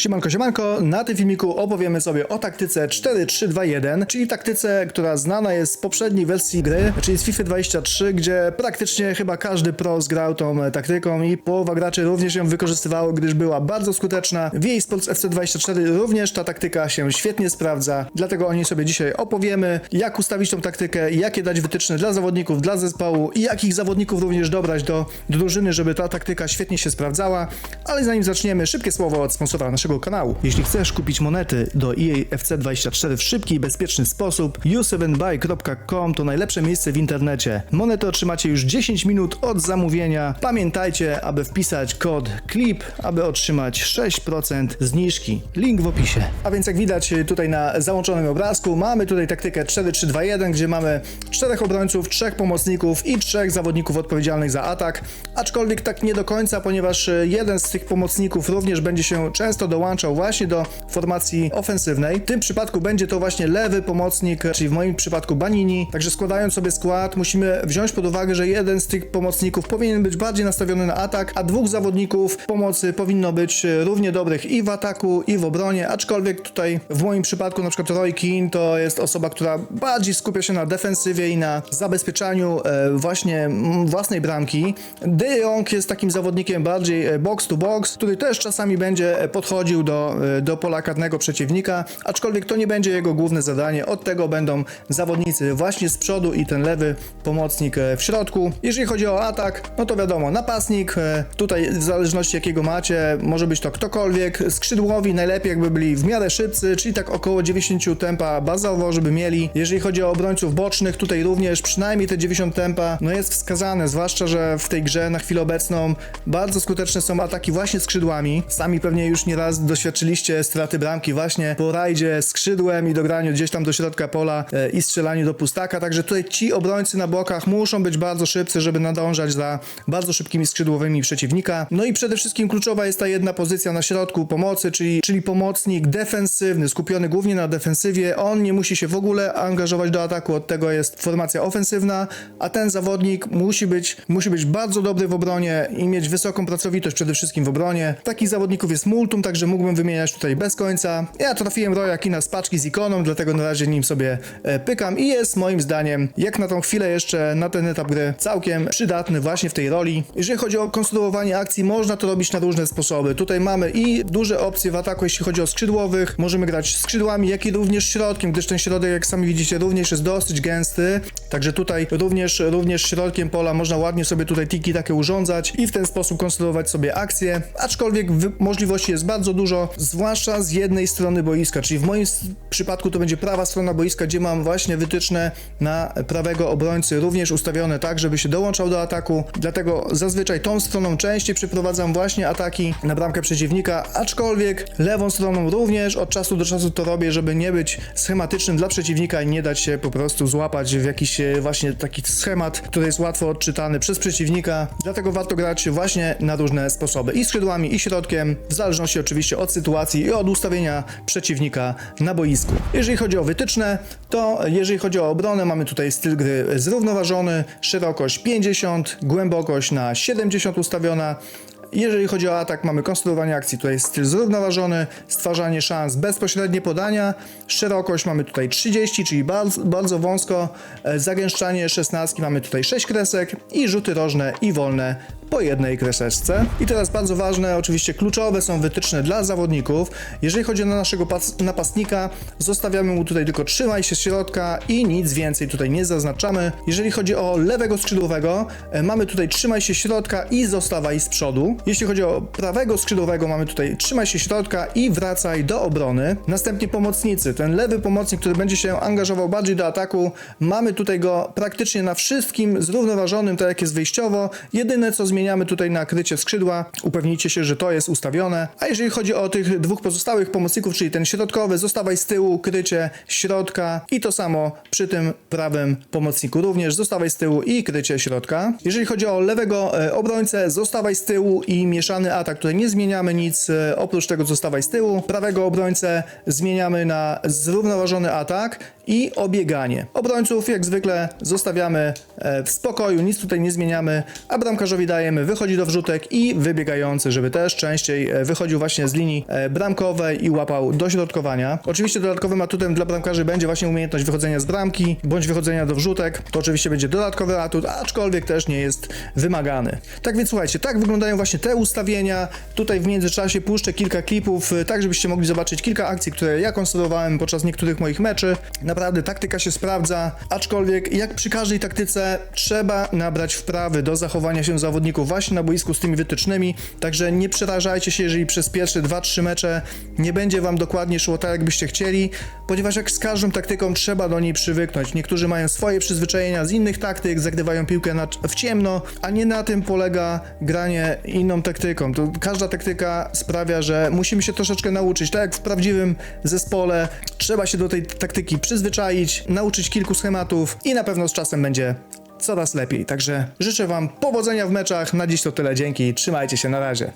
Siemanko, siemanko, na tym filmiku opowiemy sobie o taktyce 4-3-2-1, czyli taktyce, która znana jest z poprzedniej wersji gry, czyli z FIFA 23, gdzie praktycznie chyba każdy pro zgrał tą taktyką i połowa graczy również ją wykorzystywało, gdyż była bardzo skuteczna. W EA Sports FC24 również ta taktyka się świetnie sprawdza, dlatego o niej sobie dzisiaj opowiemy, jak ustawić tą taktykę, jakie dać wytyczne dla zawodników, dla zespołu i jakich zawodników również dobrać do, do drużyny, żeby ta taktyka świetnie się sprawdzała. Ale zanim zaczniemy, szybkie słowo od sponsora naszego kanału. Jeśli chcesz kupić monety do EA FC24 w szybki i bezpieczny sposób, u7buy.com to najlepsze miejsce w internecie. Monety otrzymacie już 10 minut od zamówienia. Pamiętajcie, aby wpisać kod CLIP, aby otrzymać 6% zniżki. Link w opisie. A więc jak widać tutaj na załączonym obrazku, mamy tutaj taktykę 4-3-2-1, gdzie mamy czterech obrońców, trzech pomocników i trzech zawodników odpowiedzialnych za atak. Aczkolwiek tak nie do końca, ponieważ jeden z tych pomocników również będzie się często dołączał właśnie do formacji ofensywnej. W tym przypadku będzie to właśnie lewy pomocnik, czyli w moim przypadku Banini. Także składając sobie skład, musimy wziąć pod uwagę, że jeden z tych pomocników powinien być bardziej nastawiony na atak, a dwóch zawodników pomocy powinno być równie dobrych i w ataku, i w obronie. Aczkolwiek tutaj w moim przypadku, na przykład Roy Keane to jest osoba, która bardziej skupia się na defensywie i na zabezpieczaniu e, właśnie własnej bramki. De Jong jest takim zawodnikiem bardziej e, box to box, który też czasami będzie e, do, e, do pola karnego przeciwnika, aczkolwiek to nie będzie jego główne zadanie. Od tego będą zawodnicy właśnie z przodu i ten lewy pomocnik e, w środku. Jeżeli chodzi o atak, no to wiadomo, napastnik, e, tutaj w zależności jakiego macie, może być to ktokolwiek. Skrzydłowi najlepiej jakby byli w miarę szybcy, czyli tak około 90 tempa bazowo, żeby mieli. Jeżeli chodzi o obrońców bocznych, tutaj również przynajmniej te 90 tempa, no jest wskazane, zwłaszcza, że w tej grze na chwilę obecną bardzo skuteczne są ataki właśnie skrzydłami. Sami pewnie już nieraz doświadczyliście straty bramki właśnie po rajdzie skrzydłem i dograniu gdzieś tam do środka pola e, i strzelaniu do pustaka, także tutaj ci obrońcy na bokach muszą być bardzo szybcy, żeby nadążać za bardzo szybkimi skrzydłowymi przeciwnika. No i przede wszystkim kluczowa jest ta jedna pozycja na środku pomocy, czyli, czyli pomocnik defensywny, skupiony głównie na defensywie. On nie musi się w ogóle angażować do ataku, od tego jest formacja ofensywna, a ten zawodnik musi być, musi być bardzo dobry w obronie i mieć wysoką pracowitość przede wszystkim w obronie. Takich zawodników jest multum, także mógłbym wymieniać tutaj bez końca. Ja trafiłem Roya Kina z paczki z ikoną, dlatego na razie nim sobie e, pykam i jest moim zdaniem, jak na tą chwilę jeszcze, na ten etap gry, całkiem przydatny właśnie w tej roli. Jeżeli chodzi o konstruowanie akcji, można to robić na różne sposoby. Tutaj mamy i duże opcje w ataku, jeśli chodzi o skrzydłowych. Możemy grać skrzydłami, jak i również środkiem, gdyż ten środek, jak sami widzicie, również jest dosyć gęsty. Także tutaj również, również środkiem pola można ładnie sobie tutaj tiki takie urządzać i w ten sposób konstruować sobie akcje. Aczkolwiek możliwości jest bardzo dużo, zwłaszcza z jednej strony boiska, czyli w moim przypadku to będzie prawa strona boiska, gdzie mam właśnie wytyczne na prawego obrońcy, również ustawione tak, żeby się dołączał do ataku. Dlatego zazwyczaj tą stroną częściej przeprowadzam właśnie ataki na bramkę przeciwnika, aczkolwiek lewą stroną również od czasu do czasu to robię, żeby nie być schematycznym dla przeciwnika i nie dać się po prostu złapać w jakiś e, właśnie taki schemat, który jest łatwo odczytany przez przeciwnika. Dlatego warto grać właśnie na różne sposoby i skrzydłami, i środkiem, w zależności oczywiście od sytuacji i od ustawienia przeciwnika na boisku. Jeżeli chodzi o wytyczne, to jeżeli chodzi o obronę, mamy tutaj styl gry zrównoważony, szerokość 50, głębokość na 70 ustawiona. Jeżeli chodzi o atak, mamy konstruowanie akcji, tutaj jest styl zrównoważony, stwarzanie szans, bezpośrednie podania, szerokość mamy tutaj 30, czyli bardzo, bardzo wąsko, e, zagęszczanie 16, mamy tutaj 6 kresek i rzuty rożne i wolne po jednej kreseczce. I teraz bardzo ważne, oczywiście kluczowe są wytyczne dla zawodników. Jeżeli chodzi o naszego pas- napastnika, zostawiamy mu tutaj tylko trzymaj się z środka i nic więcej tutaj nie zaznaczamy. Jeżeli chodzi o lewego skrzydłowego, e, mamy tutaj trzymaj się środka i zostawaj z przodu. Jeśli chodzi o prawego skrzydłowego, mamy tutaj trzymaj się środka i wracaj do obrony. Następnie pomocnicy. Ten lewy pomocnik, który będzie się angażował bardziej do ataku, mamy tutaj go praktycznie na wszystkim zrównoważonym, tak jak jest wyjściowo. Jedyne co zmieniamy tutaj na krycie skrzydła, upewnijcie się, że to jest ustawione. A jeżeli chodzi o tych dwóch pozostałych pomocników, czyli ten środkowy, zostawaj z tyłu, krycie środka i to samo przy tym prawym pomocniku również, zostawaj z tyłu i krycie środka. Jeżeli chodzi o lewego e, obrońcę, zostawaj z tyłu i mieszany atak, tutaj nie zmieniamy nic, e, oprócz tego zostawaj z tyłu. Prawego obrońcę zmieniamy na zrównoważony atak i obieganie. Obrońców jak zwykle zostawiamy e, w spokoju, nic tutaj nie zmieniamy, a bramkarzowi dajemy wychodzi do wrzutek i wybiegający, żeby też częściej e, wychodził właśnie z linii e, bramkowej i łapał dośrodkowania. Oczywiście dodatkowym atutem dla bramkarzy będzie właśnie umiejętność wychodzenia z bramki bądź wychodzenia do wrzutek. To oczywiście będzie dodatkowy atut, aczkolwiek też nie jest wymagany. Tak więc słuchajcie, tak wyglądają właśnie te ustawienia. Tutaj w międzyczasie puszczę kilka klipów, tak żebyście mogli zobaczyć kilka akcji, które ja konstruowałem podczas niektórych moich meczy. Naprawdę taktyka się sprawdza, aczkolwiek jak przy każdej taktyce trzeba nabrać wprawy do zachowania się zawodników właśnie na boisku z tymi wytycznymi, także nie przerażajcie się, jeżeli przez pierwsze 2-3 mecze nie będzie wam dokładnie szło tak, jakbyście chcieli, ponieważ jak z każdą taktyką trzeba do niej przywyknąć. Niektórzy mają swoje przyzwyczajenia z innych taktyk, zagrywają piłkę na, w ciemno, a nie na tym polega granie inną taktyką. To każda taktyka sprawia, że musimy się troszeczkę nauczyć, tak jak w prawdziwym zespole, trzeba się do tej taktyki przyzwyczaić, nauczyć kilku schematów i na pewno z czasem będzie coraz lepiej. Także życzę Wam powodzenia w meczach. Na dziś to tyle. Dzięki. Trzymajcie się. Na razie.